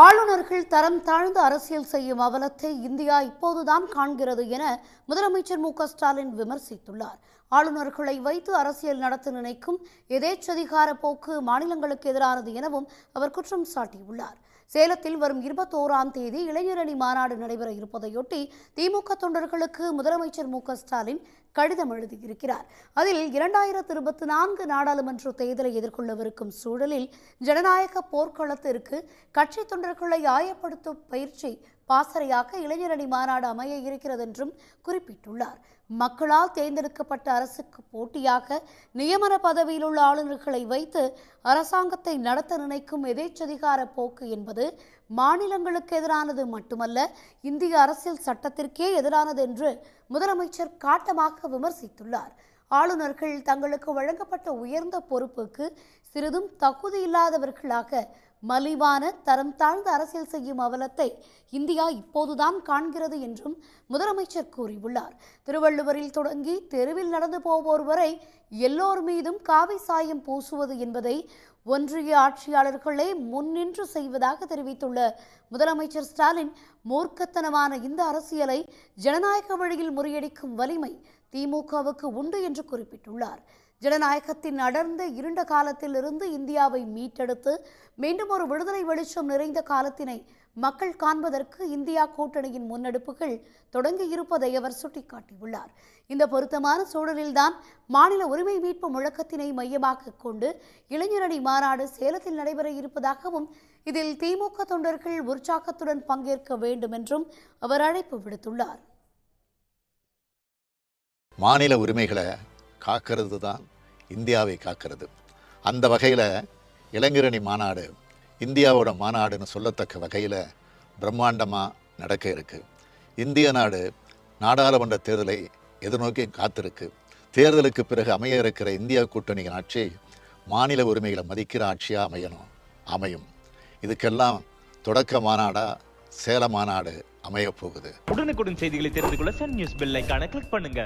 ஆளுநர்கள் தரம் தாழ்ந்த அரசியல் செய்யும் அவலத்தை இந்தியா இப்போதுதான் காண்கிறது என முதலமைச்சர் மு க ஸ்டாலின் விமர்சித்துள்ளார். ஆளுநர்களை வைத்து அரசியல் நடத்த நினைக்கும் எதேச்சதிகார போக்கு மாநிலங்களுக்கு எதிரானது எனவும் அவர் குற்றம் சாட்டியுள்ளார். சேலத்தில் வரும் இருபத்தோராம் தேதி இளைஞரணி மாநாடு நடைபெற இருப்பதையொட்டி திமுக தொண்டர்களுக்கு முதலமைச்சர் மு ஸ்டாலின் கடிதம் எழுதியிருக்கிறார். அதில் இரண்டாயிரத்து இருபத்தி நான்கு நாடாளுமன்ற தேர்தலை எதிர்கொள்ளவிருக்கும் சூழலில் ஜனநாயக போர்க்களத்திற்கு கட்சி தொண்டர்களை ஆயப்படுத்தும் பயிற்சி பாசறையாக இளைஞரணி மாநாடு அமைய இருக்கிறது என்றும் குறிப்பிட்டுள்ளார். மக்களால் தேர்ந்தெடுக்கப்பட்ட அரசுக்கு போட்டியாக நியமன பதவியில் உள்ள ஆளுநர்களை வைத்து அரசாங்கத்தை நடத்த நினைக்கும் எதேச்சதிகார போக்கு என்பது மாநிலங்களுக்கு எதிரானது மட்டுமல்ல இந்திய அரசியல் சட்டத்திற்கே எதிரானது என்று முதலமைச்சர் காட்டமாக விமர்சித்துள்ளார். ஆளுநர்கள் தங்களுக்கு வழங்கப்பட்ட உயர்ந்த பொறுப்புக்கு சிறிதும் தகுதியில்லாதவர்களாக மலிவான தரம் தாழ்ந்த அரசியல் செய்யும் அவலத்தை இந்தியா இப்போதுதான் காண்கிறது என்றும் முதலமைச்சர் கூறியுள்ளார். திருவள்ளுவரில் தொடங்கி தெருவில் நடந்து போவோர் வரை எல்லோர் மீதும் காவி சாயம் பூசுவது என்பதை ஒன்றிய ஆட்சியாளர்களை முன்னின்று செய்வதாக தெரிவித்துள்ள முதலமைச்சர் ஸ்டாலின் மூர்க்கத்தனமான இந்த அரசியலை ஜனநாயக வழியில் முறியடிக்கும் வலிமை திமுகவுக்கு உண்டு என்று குறிப்பிட்டுள்ளார். ஜனநாயகத்தின் அடர்ந்த இருண்ட காலத்திலிருந்து இந்தியாவை மீட்டெடுத்து மீண்டும் ஒரு விடுதலை வெளிச்சம் நிறைந்த காலத்தினை மக்கள் காண்பதற்கு இந்தியா கூட்டணியின் முன்னெடுப்புகள் தொடங்கி இருப்பதை அவர் சுட்டிக்காட்டியுள்ளார். இந்த பொருத்தமான சூழலில்தான் மாநில உரிமை மீட்பு முழக்கத்தினை மையமாக கொண்டு இளைஞரணி மாநாடு சேலத்தில் நடைபெற இருப்பதாகவும் இதில் திமுக தொண்டர்கள் உற்சாகத்துடன் பங்கேற்க வேண்டும் என்றும் அவர் அழைப்பு விடுத்துள்ளார். மாநில உரிமைகளை காக்கிறது தான் இந்தியாவை காக்கிறது. அந்த வகையில் இளைஞரணி மாநாடு இந்தியாவோட மாநாடுன்னு சொல்லத்தக்க வகையில் பிரம்மாண்டமாக நடக்க இருக்கு. இந்திய நாடு நாடாளுமன்ற தேர்தலை எதிர்நோக்கி காத்திருக்கு. தேர்தலுக்கு பிறகு அமைய இருக்கிற இந்தியா கூட்டணியின் ஆட்சி மாநில உரிமைகளை மதிக்கிற ஆட்சியாக அமையணும். அமையும். இதுக்கெல்லாம் தொடக்க மாநாடாக சேல மாநாடு அமையப் போகுது. உடனுக்குடன் செய்திகளை தெரிந்து கொள்ள சன் நியூஸ் பெல் ஐகானை கிளிக் பண்ணுங்க.